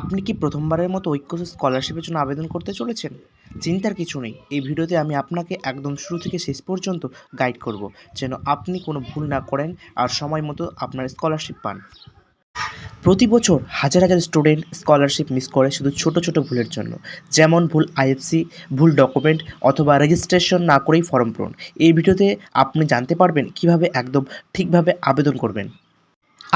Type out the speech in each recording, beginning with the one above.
আপনি কি প্রথমবারের মতো ঐক্যস স্কলারশিপের জন্য আবেদন করতে চলেছেন? চিন্তার কিছু নেই। এই ভিডিওতে আমি আপনাকে একদম শুরু থেকে শেষ পর্যন্ত গাইড করব, যেন আপনি কোনো ভুল না করেন আর সময় মতো আপনার স্কলারশিপ পান। প্রতি বছর হাজার হাজার স্টুডেন্ট স্কলারশিপ মিস করে শুধু ছোট ছোট ভুলের জন্য। যেমন ভুল আইএফসি ভুল ডকুমেন্ট অথবা রেজিস্ট্রেশন না করেই ফর্ম পূরণ। এই ভিডিওতে আপনি জানতে পারবেন কীভাবে একদম ঠিকভাবে আবেদন করবেন।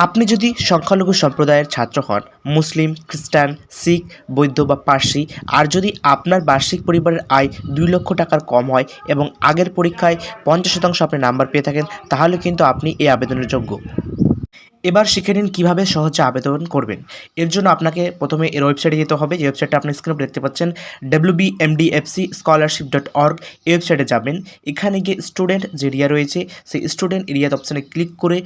আপনি যদি সংখ্যালঘু সম্প্রদায়ের ছাত্র হন, মুসলিম, খ্রিস্টান, শিখ, বৌদ্ধ বা পার্সি, আর যদি আপনার বার্ষিক পরিবারের আয় দুই লক্ষ টাকার কম হয় এবং আগের পরীক্ষায় পঞ্চাশ শতাংশ আপনি নাম্বার পেয়ে থাকেন, তাহলে কিন্তু আপনি এই আবেদনের যোগ্য। এবার শিখে নিন কীভাবে সহজে আবেদন করবেন। এর জন্য আপনাকে প্রথমে এর ওয়েবসাইটে যেতে হবে। যে ওয়েবসাইটটা আপনি স্ক্রিনে দেখতে পাচ্ছেন W B MDFC scholarship dot org এই ওয়েবসাইটে যাবেন। এখানে গিয়ে স্টুডেন্ট যে এরিয়া রয়েছে, সেই স্টুডেন্ট এরিয়াতে অপশানে ক্লিক করে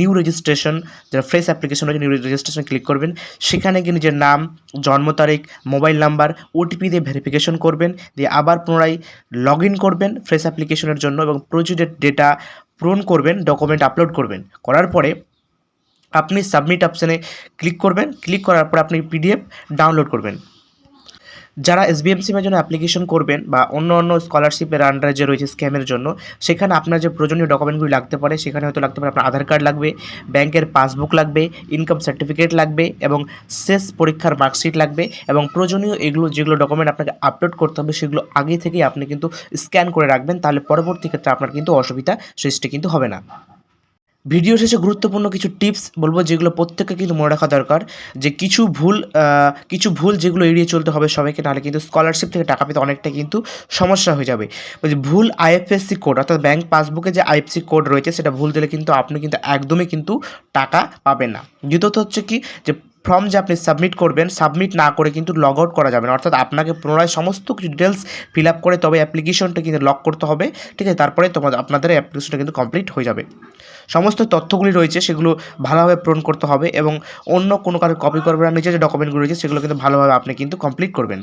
নিউ রেজিস্ট্রেশন যারা ফ্রেশ অ্যাপ্লিকেশন রয়েছে নিউ রেজিস্ট্রেশন ক্লিক করবেন। সেখানে গিয়ে নিজের নাম, জন্ম তারিখ মোবাইল নাম্বার ওটিপি দিয়ে ভেরিফিকেশন করবেন। দিয়ে আবার পুনরায় লগ ইন করবেন ফ্রেশ অ্যাপ্লিকেশনের জন্য এবং প্রয়োজনীয় ডেটা পূরণ করবেন ডকুমেন্ট আপলোড করবেন। করার পরে আপনি সাবমিট অপশানে ক্লিক করবেন। ক্লিক করার পর আপনি পিডিএফ ডাউনলোড করবেন। যারা এসবিএম সিমের জন্য অ্যাপ্লিকেশন করবেন বা অন্য অন্য স্কলারশিপের আন্ডারে যে রয়েছে স্ক্যামের জন্য, সেখানে আপনার যে প্রয়োজনীয় ডকুমেন্টগুলি লাগতে পারে, সেখানে হয়তো লাগতে পারে আপনার আধার কার্ড লাগবে ব্যাংকের পাসবুক লাগবে ইনকাম সার্টিফিকেট লাগবে এবং শেষ পরীক্ষার মার্কশিট লাগবে এবং প্রয়োজনীয় এগুলো, যেগুলো ডকুমেন্ট আপনাকে আপলোড করতে হবে, সেগুলো আগে থেকেই আপনি কিন্তু স্ক্যান করে রাখবেন, তাহলে পরবর্তী ক্ষেত্রে আপনার কিন্তু অসুবিধা সৃষ্টি কিন্তু হবে না। ভিডিও শেষে গুরুত্বপূর্ণ কিছু টিপস বলব যেগুলো প্রত্যেককে কিন্তু মনে রাখা দরকার যে কিছু ভুল কিছু ভুল যেগুলো এড়িয়ে চলতে হবে সবাইকে, নাহলে কিন্তু স্কলারশিপ থেকে টাকা পেতে অনেকটা কিন্তু সমস্যা হয়ে যাবে। বলছি, ভুল আইএফএসসি কোড অর্থাৎ ব্যাংক পাসবুকে যে আইএফসি কোড রয়েছে, সেটা ভুল দিলে কিন্তু আপনি কিন্তু একদমই কিন্তু টাকা পাবেন না। দ্বিতীয়ত হচ্ছে কি, যে ফর্ম যে আপনি সাবমিট করবেন সাবমিট না করে কিন্তু লগ আউট করা যাবে না। অর্থাৎ আপনাকে পুনরায় সমস্ত কিছু ডিটেলস ফিল আপ করে তবে অ্যাপ্লিকেশনটা কিন্তু লক করতে হবে, ঠিক আছে? তারপরে তোমাদের আপনাদের অ্যাপ্লিকেশনটা কিন্তু কমপ্লিট হয়ে যাবে। সমস্ত তথ্যগুলি রয়েছে, সেগুলো ভালোভাবে পূরণ করতে হবে এবং অন্য কোনো কারও কপি করবেন না, নিজের যে ডকুমেন্টগুলো রয়েছে, সেগুলো কিন্তু ভালোভাবে আপনি কিন্তু কমপ্লিট করবেন।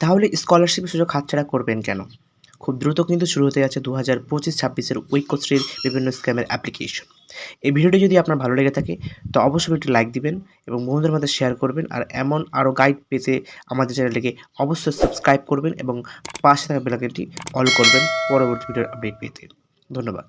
তাহলে স্কলারশিপের সুযোগ হাতছাড়া করবেন কেন? খুব দ্রুত কিন্তু শুরু হতে যাচ্ছে দু হাজার পঁচিশ ছাব্বিশের ঐক্যশ্রীর বিভিন্ন স্ক্যামের অ্যাপ্লিকেশন। এই ভিডিওটি যদি আপনার ভালো লেগে থাকে, তো অবশ্যই একটি লাইক দিবেন এবং বন্ধুদের মধ্যে শেয়ার করবেন আর এমন আরও গাইড পেতে আমাদের চ্যানেলটিকে অবশ্যই সাবস্ক্রাইব করবেন এবং পাশে থাকা বেলাকেনটি অল করবেন পরবর্তী ভিডিওর আপডেট পেতে। ধন্যবাদ।